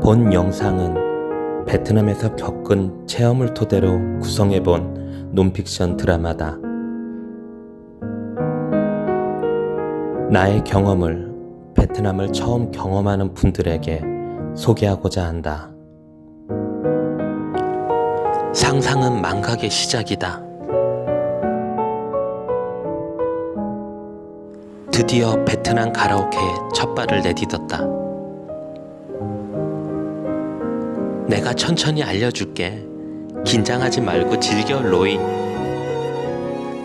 본 영상은 베트남에서 겪은 체험을 토대로 구성해본 논픽션 드라마다. 나의 경험을 베트남을 처음 경험하는 분들에게 소개하고자 한다. 상상은 망각의 시작이다. 드디어 베트남 가라오케에 첫 발을 내딛었다. 내가 천천히 알려줄게. 긴장하지 말고 즐겨 로이.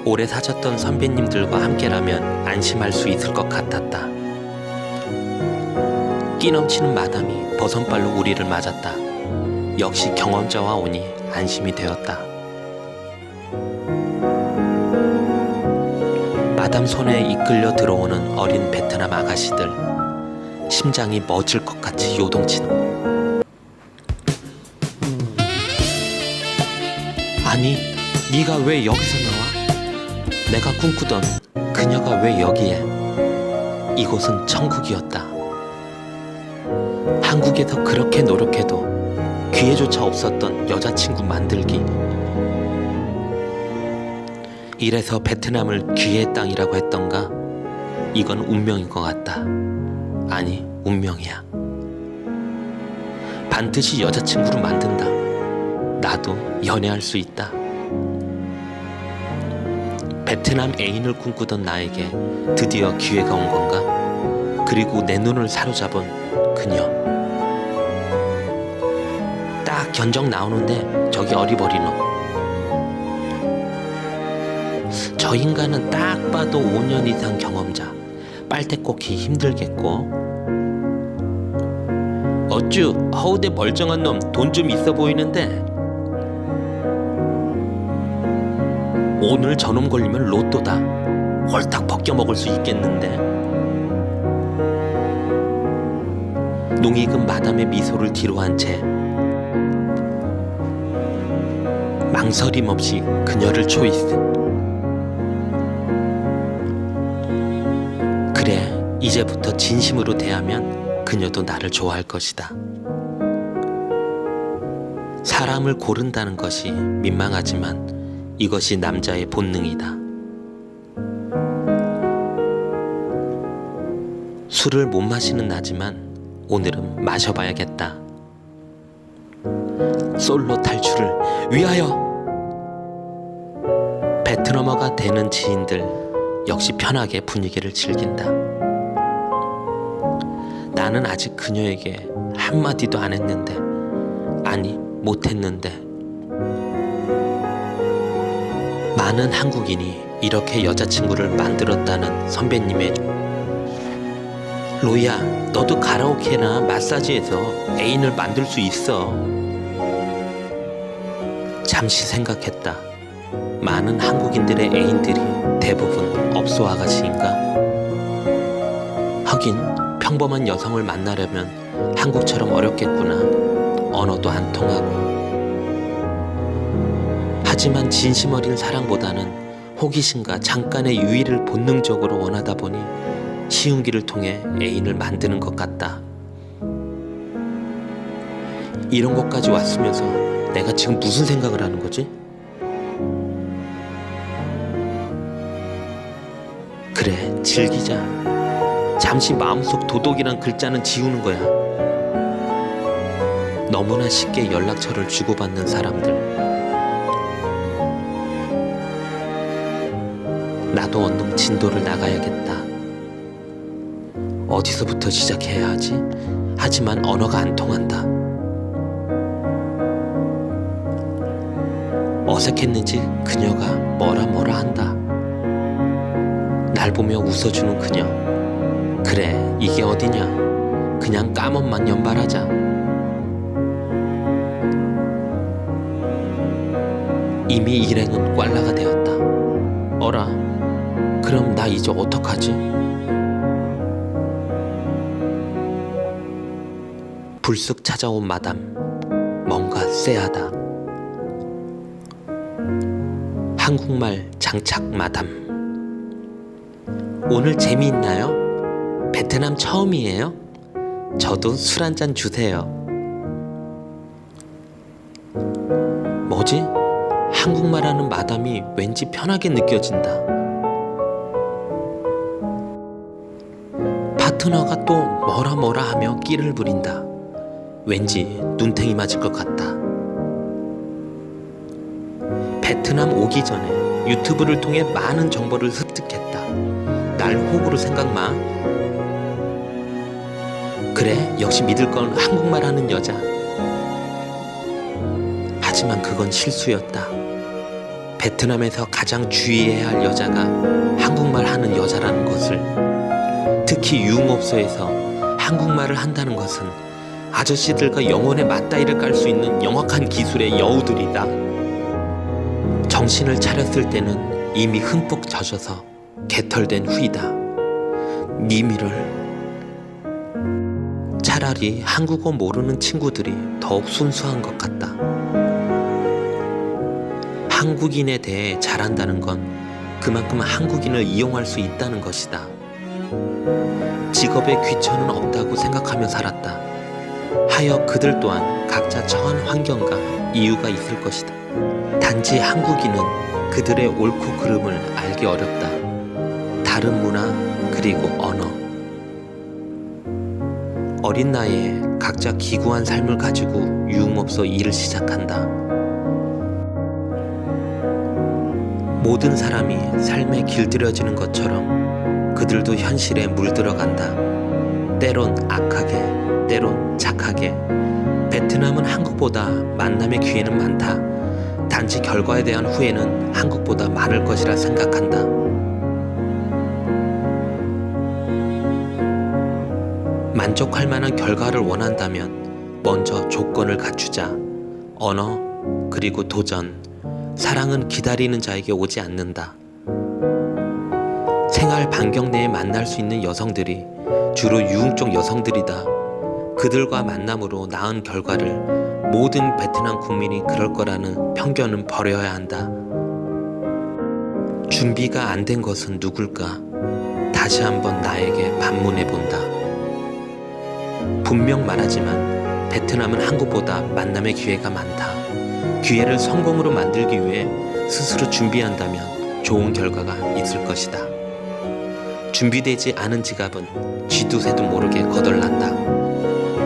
오래 사셨던 선배님들과 함께라면 안심할 수 있을 것 같았다. 끼 넘치는 마담이 버선발로 우리를 맞았다. 역시 경험자와 오니 안심이 되었다. 마담 손에 이끌려 들어오는 어린 베트남 아가씨들. 심장이 멎을 것 같이 요동치는. 아니, 네가 왜 여기서 나와? 내가 꿈꾸던 그녀가 왜 여기에? 이곳은 천국이었다. 한국에서 그렇게 노력해도 기회조차 없었던 여자친구 만들기. 이래서 베트남을 기회의 땅이라고 했던가? 이건 운명인 것 같다. 아니, 운명이야. 반드시 여자친구로 만든다. 나도 연애할 수 있다. 베트남 애인을 꿈꾸던 나에게 드디어 기회가 온 건가? 그리고 내 눈을 사로잡은 그녀. 딱 견적 나오는데 저기 어리버리 너. 저 인간은 딱 봐도 5년 이상 경험자. 빨대 꽂기 힘들겠고. 어쭈 허우대 멀쩡한 놈 돈 좀 있어 보이는데 오늘 저놈 걸리면 로또다. 홀딱 벗겨 먹을 수 있겠는데? 농익은 마담의 미소를 뒤로 한 채 망설임 없이 그녀를 초이스. 그래 이제부터 진심으로 대하면 그녀도 나를 좋아할 것이다. 사람을 고른다는 것이 민망하지만 이것이 남자의 본능이다. 술을 못 마시는 나지만 오늘은 마셔봐야겠다. 솔로 탈출을 위하여! 베트남어가 되는 지인들 역시 편하게 분위기를 즐긴다. 나는 아직 그녀에게 한마디도 안 했는데, 아니, 못했는데, 많은 한국인이 이렇게 여자친구를 만들었다는 선배님의 로이야 너도 가라오케나 마사지에서 애인을 만들 수 있어. 잠시 생각했다. 많은 한국인들의 애인들이 대부분 업소 아가씨인가? 하긴 평범한 여성을 만나려면 한국처럼 어렵겠구나. 언어도 안 통하고 하지만 진심 어린 사랑보다는 호기심과 잠깐의 유의를 본능적으로 원하다 보니 쉬운 길을 통해 애인을 만드는 것 같다. 이런 것까지 왔으면서 내가 지금 무슨 생각을 하는 거지? 그래, 즐기자. 잠시 마음속 도덕이란 글자는 지우는 거야. 너무나 쉽게 연락처를 주고받는 사람들. 나도 얼른 진도를 나가야겠다. 어디서부터 시작해야 하지? 하지만 언어가 안 통한다. 어색했는지 그녀가 뭐라 뭐라 한다. 날 보며 웃어주는 그녀. 그래, 이게 어디냐? 그냥 까먹만 연발하자. 이미 일행은 꽐라가 되었다. 어라, 그럼 나 이제 어떡하지? 불쑥 찾아온 마담. 뭔가 쎄하다. 한국말 장착 마담. 오늘 재미있나요? 베트남 처음이에요? 저도 술 한 잔 주세요. 뭐지? 한국말 하는 마담이 왠지 편하게 느껴진다. 파트너가 또 뭐라 뭐라 하며 끼를 부린다. 왠지 눈탱이 맞을 것 같다. 베트남 오기 전에 유튜브를 통해 많은 정보를 습득했다. 날 호구로 생각 마. 그래, 역시 믿을 건 한국말 하는 여자. 하지만 그건 실수였다. 베트남에서 가장 주의해야 할 여자가 한국말 하는 여자라는 것을 특히 유흥업소에서 한국말을 한다는 것은 아저씨들과 영혼의 맞다이를 깔 수 있는 영악한 기술의 여우들이다. 정신을 차렸을 때는 이미 흠뻑 젖어서 개털된 후이다. 미미를 차라리 한국어 모르는 친구들이 더욱 순수한 것 같다. 한국인에 대해 잘한다는 건 그만큼 한국인을 이용할 수 있다는 것이다. 직업에 귀천은 없다고 생각하며 살았다. 하여 그들 또한 각자 처한 환경과 이유가 있을 것이다. 단지 한국인은 그들의 옳고 그름을 알기 어렵다. 다른 문화 그리고 언어. 어린 나이에 각자 기구한 삶을 가지고 유흥업소 일을 시작한다. 모든 사람이 삶에 길들여지는 것처럼 그들도 현실에 물들어간다. 때론 악하게, 때론 착하게. 베트남은 한국보다 만남의 기회는 많다. 단지 결과에 대한 후회는 한국보다 많을 것이라 생각한다. 만족할 만한 결과를 원한다면 먼저 조건을 갖추자. 언어, 그리고 도전. 사랑은 기다리는 자에게 오지 않는다. 생활 반경 내에 만날 수 있는 여성들이 주로 유흥 쪽 여성들이다. 그들과 만남으로 낳은 결과를 모든 베트남 국민이 그럴 거라는 편견은 버려야 한다. 준비가 안 된 것은 누굴까? 다시 한번 나에게 반문해 본다. 분명 말하지만 베트남은 한국보다 만남의 기회가 많다. 기회를 성공으로 만들기 위해 스스로 준비한다면 좋은 결과가 있을 것이다. 준비되지 않은 지갑은 쥐두새도 모르게 거덜난다.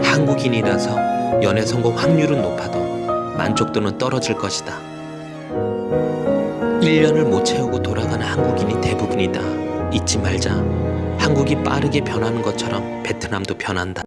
한국인이라서 연애 성공 확률은 높아도 만족도는 떨어질 것이다. 1년을 못 채우고 돌아가는 한국인이 대부분이다. 잊지 말자. 한국이 빠르게 변하는 것처럼 베트남도 변한다.